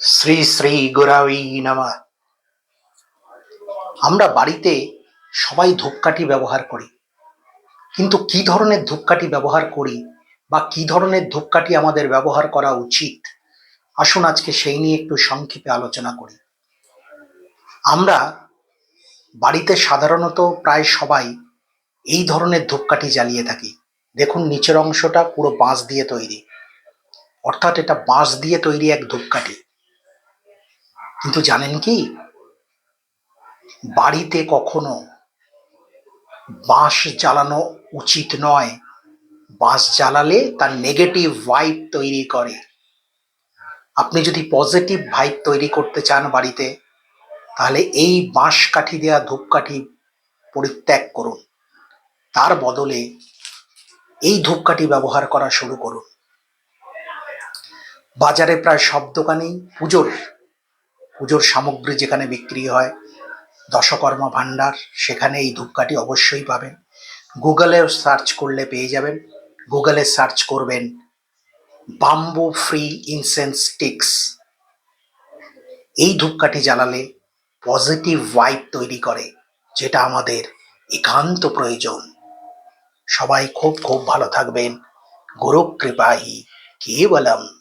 শ্রী শ্রী গুরাই নামা। আমরা বাড়িতে সবাই ধূপকাঠি ব্যবহার করি। কিন্তু কি ধরনের ধূপকাঠি ব্যবহার করি বা কি ধরনের ধূপকাঠি আমাদের ব্যবহার করা উচিত? আসুন আজকে সেই নিয়ে একটু সংক্ষেপে আলোচনা করি। আমরা বাড়িতে সাধারণত প্রায় সবাই এই ধরনের ধূপকাঠি জ্বালিয়ে থাকি। দেখুন নিচের অংশটা পুরো বাঁশ দিয়ে তৈরি। অর্থাৎ এটা বাঁশ দিয়ে তৈরি এক ধূপকাঠি। কিন্তু জানেন কি? বাড়িতে কখনো বাঁশ জ্বালানো উচিত নয়। বাঁশ জ্বালালে তার নেগেটিভ ভাইব তৈরি করে। আপনি যদি পজিটিভ ভাইব তৈরি করতে চান বাড়িতে, তাহলে এই বাঁশ কাঠি দেওয়া ধূপকাঠি পরিত্যাগ করুন। তার বদলে এই ধূপকাঠি ব্যবহার করা শুরু করুন। বাজারে প্রায় সব দোকানেই পুজোর পুজোর সামগ্রী যেখানে বিক্রি হয়, দশকর্মা ভাণ্ডার, সেখানে এই ধূপকাঠি অবশ্যই পাবেন। গুগলে সার্চ করলে পেয়ে যাবেন। গুগলে সার্চ করবেন, বাম্বু ফ্রি ইনসেন্স স্টিক্স। এই ধূপকাঠি জ্বালালে পজিটিভ ভাইব তৈরি করে, যেটা আমাদের একান্ত প্রয়োজন। সবাই খুব খুব ভালো থাকবেন। গুরু কৃপাহি কেবলম।